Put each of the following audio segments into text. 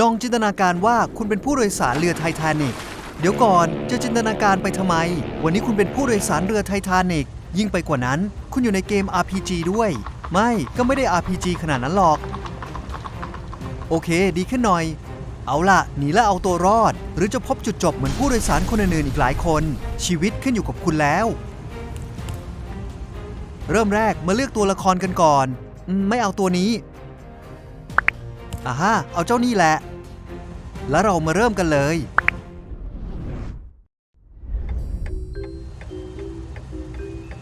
ลองจินตนาการว่าคุณเป็นผู้โดยสารเรือไททานิกเดี๋ยวก่อนจะจินตนาการไปทำไม วันนี้คุณเป็นผู้โดยสารเรือไททานิกยิ่งไปกว่านั้น คุณอยู่ในเกม RPG ด้วย ไม่ก็ไม่ได้ RPG ขนาดนั้นหรอก โอเค ดีขึ้นหน่อย เอาล่ะ หนีและเอาตัวรอด หรือจะพบจุดจบเหมือนผู้โดยสารคนอื่นๆอีกหลายคน ชีวิตขึ้นอยู่กับคุณแล้ว เริ่มแรกมาเลือกตัวละครกันก่อน ไม่เอาตัวนี้อ่าฮะเอาเจ้านี่แหละ แล้วเรามาเริ่มกันเลย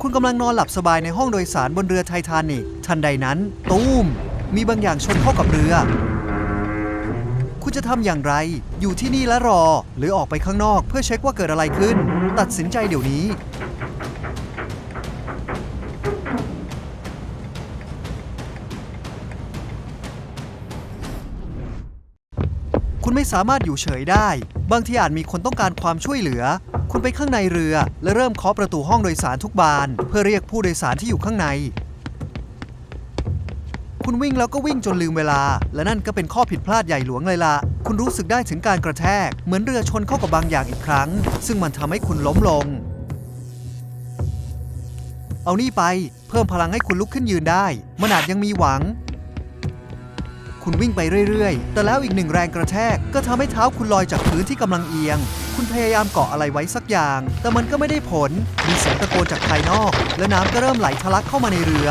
คุณกำลังนอนหลับสบายในห้องโดยสารบนเรือไททานิกทันใดนั้น ตูม มีบางอย่างชนเข้ากับเรือ คุณจะทำอย่างไร อยู่ที่นี่และรอ หรือออกไปข้างนอกเพื่อเช็คว่าเกิดอะไรขึ้น ตัดสินใจเดี๋ยวนี้ คุณไม่สามารถอยู่เฉยได้ บางทีอาจมีคนต้องการความช่วยเหลือ คุณไปข้างในเรือ และเริ่มเคาะประตูห้องโดยสารทุกบาน เพื่อเรียกผู้โดยสารที่อยู่ข้างใน คุณวิ่งแล้วก็วิ่งจนลืมเวลา และนั่นก็เป็นข้อผิดพลาดใหญ่หลวงเลยล่ะคุณรู้สึกได้ถึงการกระแทก เหมือนเรือชนเข้ากับบางอย่างอีกครั้ง ซึ่งมันทำให้คุณล้มลง เอานี่ไป เพิ่มพลังให้คุณลุกขึ้นยืนได้ มันอาจยังมีหวัง คุณวิ่งไปเรื่อยๆ แต่แล้วอีกหนึ่งแรงกระแทก ก็ทำให้เท้าคุณลอยจากพื้นที่กำลังเอียง คุณพยายามเกาะอะไรไว้สักอย่าง แต่มันก็ไม่ได้ผล มีเสียงตะโกนจากภายนอก และน้ำก็เริ่มไหลทะลักเข้ามาในเรือ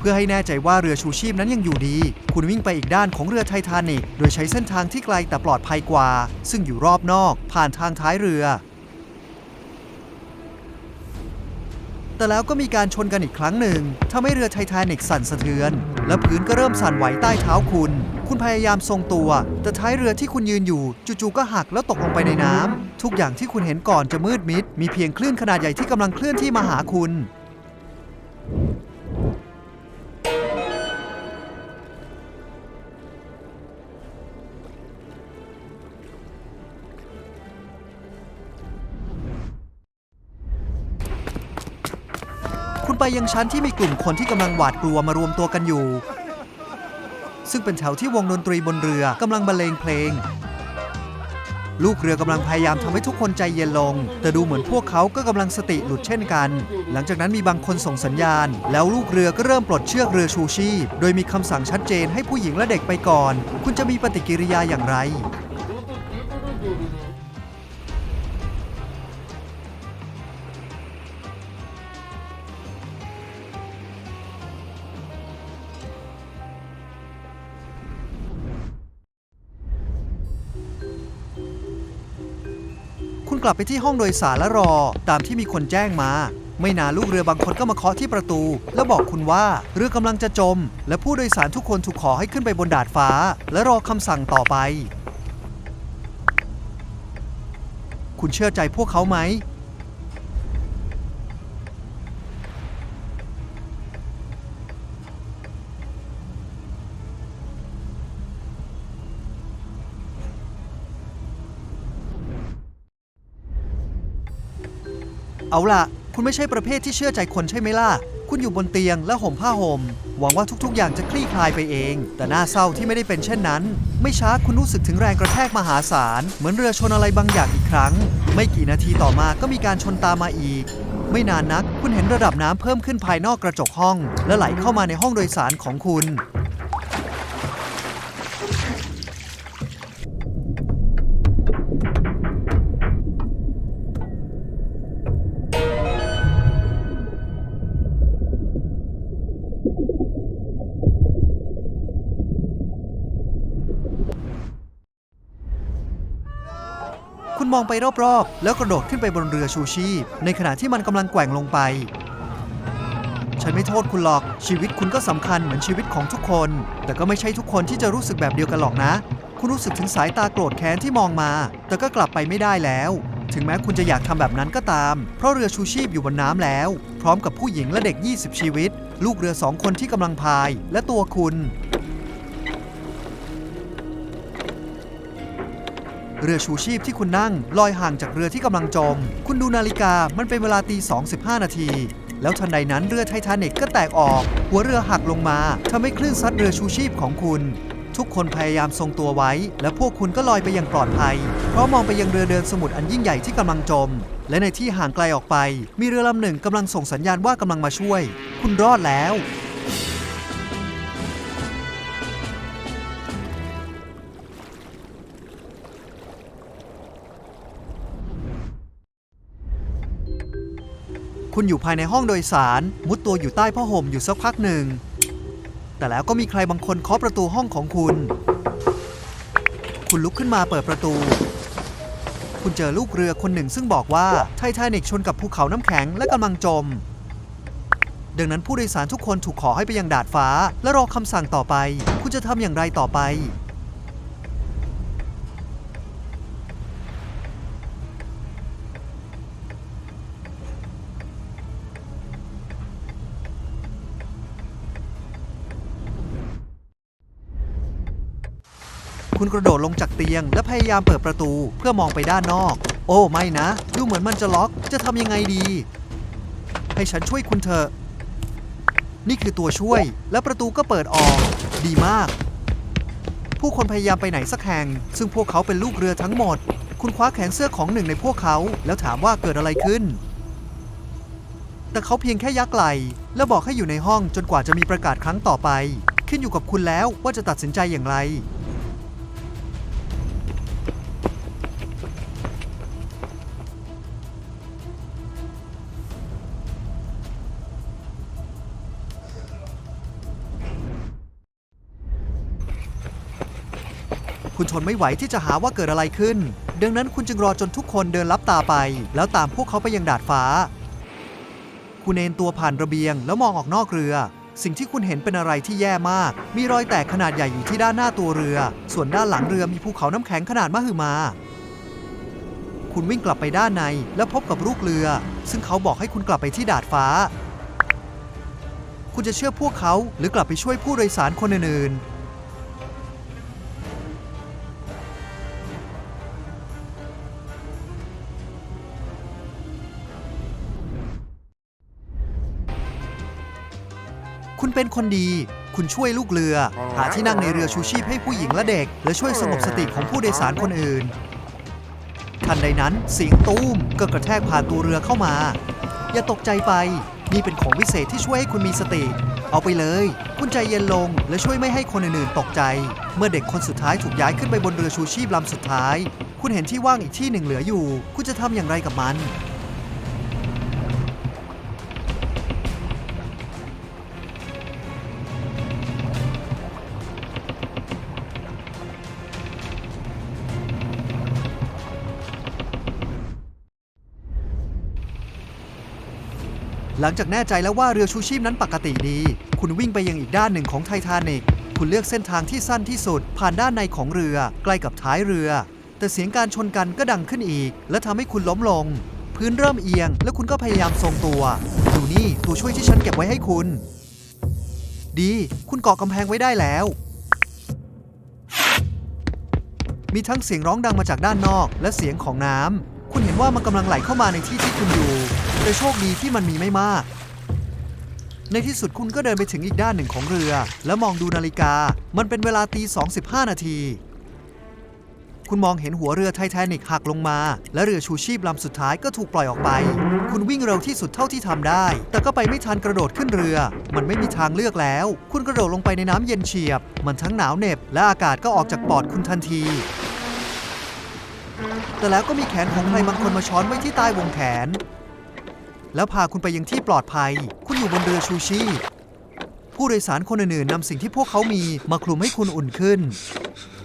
เพื่อให้แน่ใจว่าเรือชูชีพนั้นยังอยู่ดี คุณวิ่งไปอีกด้านของเรือไททานิกโดยใช้เส้นทางที่ไกลแต่ปลอดภัยกว่า ซึ่งอยู่รอบนอก ผ่านทางท้ายเรือ แต่แล้วก็มีการชนกันอีกครั้งหนึ่งทำให้เรือไททานิกสั่นสะเทือน และพื้นก็เริ่มสั่นไหวใต้เท้าคุณ คุณพยายามทรงตัว แต่ท้ายเรือที่คุณยืนอยู่จู่ๆก็หักแล้วตกลงไปในน้ำทุกอย่างที่คุณเห็นก่อนจะมืดมิด มีเพียงคลื่นขนาดใหญ่ที่กำลังเคลื่อนที่มาหาคุณ ไปยังชั้นที่มีกลุ่มคนที่กำลังหวาดกลัวมารวมตัวกันอยู่ ซึ่งเป็นแถวที่วงดนตรีบนเรือกำลังบรรเลงเพลง ลูกเรือกำลังพยายามทำให้ทุกคนใจเย็นลง แต่ดูเหมือนพวกเขาก็กำลังสติหลุดเช่นกัน หลังจากนั้นมีบางคนส่งสัญญาณ แล้วลูกเรือก็เริ่มปลดเชือกเรือชูชีพ โดยมีคำสั่งชัดเจนให้ผู้หญิงและเด็กไปก่อน คุณจะมีปฏิกิริยาอย่างไร กลับไปที่ห้องโดยสารและรอ ตามที่มีคนแจ้งมา ไม่นานลูกเรือบางคนก็มาเคาะที่ประตู แล้วบอกคุณว่าเรือกำลังจะจม และผู้โดยสารทุกคนถูกขอให้ขึ้นไปบนดาดฟ้า และรอคำสั่งต่อไป คุณเชื่อใจพวกเขาไหม เอาล่ะ คุณไม่ใช่ประเภทที่เชื่อใจคนใช่ไหมล่ะ คุณอยู่บนเตียงและห่มผ้าห่ม หวังว่าทุกๆ อย่างจะคลี่คลายไปเอง แต่น่าเศร้าที่ไม่ได้เป็นเช่นนั้น ไม่ช้าคุณรู้สึกถึงแรงกระแทกมหาศาล เหมือนเรือชนอะไรบางอย่างอีกครั้ง ไม่กี่นาทีต่อมาก็มีการชนตามมาอีก ไม่นานนัก คุณเห็นระดับน้ำเพิ่มขึ้นภายนอกกระจกห้อง และไหลเข้ามาในห้องโดยสารของคุณ คุณมองไปรอบๆ แล้วกระโดดขึ้นไปบนเรือชูชีพ ในขณะที่มันกำลังแกว่งลงไป ฉันไม่โทษคุณหรอก ชีวิตคุณก็สำคัญเหมือนชีวิตของทุกคน แต่ก็ไม่ใช่ทุกคนที่จะรู้สึกแบบเดียวกันหรอกนะ คุณรู้สึกถึงสายตาโกรธแค้นที่มองมา แต่ก็กลับไปไม่ได้แล้ว ถึงแม้คุณจะอยากทำแบบนั้นก็ตาม เพราะเรือชูชีพอยู่บนน้ำแล้ว พร้อมกับผู้หญิงและเด็ก 20 ชีวิต ลูกเรือสองคนที่กำลังพาย และตัวคุณ เรือชูชีพที่คุณนั่งลอยห่างจากเรือที่กำลังจม คุณดูนาฬิกามันเป็นเวลาตี2.15 นาที แล้วทันใดนั้นเรือไททานิกก็แตกออก หัวเรือหักลงมาทำให้คลื่นซัดเรือชูชีพของคุณ ทุกคนพยายามทรงตัวไว้ และพวกคุณก็ลอยไปอย่างปลอดภัย เพราะมองไปยังเรือเดินสมุทรอันยิ่งใหญ่ที่กำลังจม และในที่ห่างไกลออกไป มีเรือลำหนึ่งกำลังส่งสัญญาณว่ากำลังมาช่วย คุณรอดแล้ว คุณอยู่ภายในห้องโดยสาร มุดตัวอยู่ใต้ผ้าห่มอยู่สักพักหนึ่ง แต่แล้วก็มีใครบางคนเคาะประตูห้องของคุณ คุณลุกขึ้นมาเปิดประตู คุณเจอลูกเรือคนหนึ่งซึ่งบอกว่าไททานิกชนกับภูเขาน้ำแข็งและกำลังจม ดังนั้นผู้โดยสารทุกคนถูกขอให้ไปยังดาดฟ้า และรอคำสั่งต่อไป คุณจะทำอย่างไรต่อไป คุณกระโดดลงจากเตียง และพยายามเปิดประตูเพื่อมองไปด้านนอก โอ้ไม่นะ ดูเหมือนมันจะล็อก จะทำยังไงดี ให้ฉันช่วยคุณเถอะ นี่คือตัวช่วย และประตูก็เปิดออก ดีมาก ผู้คนพยายามไปไหนสักแห่ง ซึ่งพวกเขาเป็นลูกเรือทั้งหมด คุณคว้าแขนเสื้อของหนึ่งในพวกเขา แล้วถามว่าเกิดอะไรขึ้น แต่เขาเพียงแค่ยักไหลแล้วบอกให้อยู่ในห้องจนกว่าจะมีประกาศครั้งต่อไป ขึ้นอยู่กับคุณแล้วว่าจะตัดสินใจอย่างไร คุณทนไม่ไหวที่จะหาว่าเกิดอะไรขึ้น ดังนั้นคุณจึงรอจนทุกคนเดินลับตาไป แล้วตามพวกเขาไปยังดาดฟ้า คุณเอนตัวผ่านระเบียง แล้วมองออกนอกเรือ สิ่งที่คุณเห็นเป็นอะไรที่แย่มาก มีรอยแตกขนาดใหญ่อยู่ที่ด้านหน้าตัวเรือ ส่วนด้านหลังเรือมีภูเขาน้ำแข็งขนาดมหึมา คุณวิ่งกลับไปด้านในแล้วพบกับลูกเรือ ซึ่งเขาบอกให้คุณกลับไปที่ดาดฟ้า คุณจะเชื่อพวกเขาหรือกลับไปช่วยผู้โดยสารคนอื่นๆ คุณเป็นคนดี คุณช่วยลูกเรือ หาที่นั่งในเรือชูชีพให้ผู้หญิงและเด็ก และช่วยสงบสติของผู้โดยสารคนอื่น ทันใดนั้นเสียงตูมก็กระแทกผ่านตัวเรือเข้ามา อย่าตกใจไป นี่เป็นของวิเศษที่ช่วยให้คุณมีสติ เอาไปเลย คุณใจเย็นลงและช่วยไม่ให้คนอื่นๆตกใจ เมื่อเด็กคนสุดท้ายถูกย้ายขึ้นไปบนเรือชูชีพลำสุดท้าย คุณเห็นที่ว่างอีกที่หนึ่งเหลืออยู่ คุณจะทำอย่างไรกับมัน หลังจากแน่ใจแล้วว่าเรือชูชีพนั้นปกติดี คุณวิ่งไปยังอีกด้านหนึ่งของไททานิกคุณเลือกเส้นทางที่สั้นที่สุด ผ่านด้านในของเรือ ใกล้กับท้ายเรือ แต่เสียงการชนกันก็ดังขึ้นอีก และทำให้คุณล้มลง พื้นเริ่มเอียง และคุณก็พยายามทรงตัวดูนี่ตัวช่วยที่ฉันเก็บไว้ให้คุณ ดี คุณเกาะกำแพงไว้ได้แล้ว มีทั้งเสียงร้องดังมาจากด้านนอก และเสียงของน้ำ คุณเห็นว่ามันกำลังไหลเข้ามาในที่ที่คุณอยู่แต่โชคดีที่มันมีไม่มาก ในที่สุดคุณก็เดินไปถึงอีกด้านหนึ่งของเรือ แล้วมองดูนาฬิกา มันเป็นเวลาตี2.15นาที คุณมองเห็นหัวเรือไททานิกหักลงมา และเรือชูชีพลำสุดท้ายก็ถูกปล่อยออกไป คุณวิ่งเร็วที่สุดเท่าที่ทำได้ แต่ก็ไปไม่ทันกระโดดขึ้นเรือ มันไม่มีทางเลือกแล้ว คุณกระโดดลงไปในน้ำเย็นเฉียบ มันทั้งหนาวเหน็บและอากาศก็ออกจากปอดคุณทันที แต่แล้วก็มีแขนของใครบางคนมาช้อนไว้ที่ใต้วงแขน แล้วพาคุณไปยังที่ปลอดภัย คุณอยู่บนเรือชูชีพผู้โดยสารคนอื่นๆนำสิ่งที่พวกเขามีมาคลุมให้คุณอุ่นขึ้น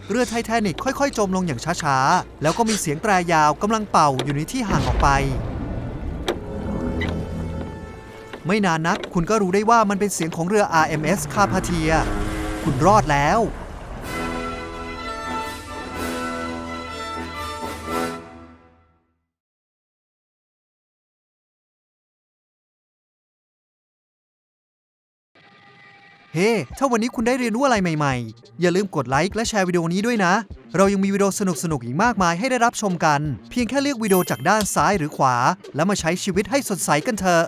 เรือไททานิกค่อยๆ จมลงอย่างช้าๆ แล้วก็มีเสียงแตรยาวกำลังเป่าอยู่ในที่ห่างออกไป ไม่นานนักคุณก็รู้ได้ว่ามันเป็นเสียงของเรือ RMS คาพาเทีย คุณรอดแล้ว เฮ้ถ้าวันนี้คุณได้เรียนรู้อะไรใหม่ๆ อย่าลืมกดไลค์และแชร์วิดีโอนี้ด้วยนะ เรายังมีวิดีโอสนุกๆ อีกมากมายให้ได้รับชมกัน เพียงแค่เลือกวิดีโอจากด้านซ้ายหรือขวา แล้วมาใช้ชีวิตให้สดใสกันเถอะ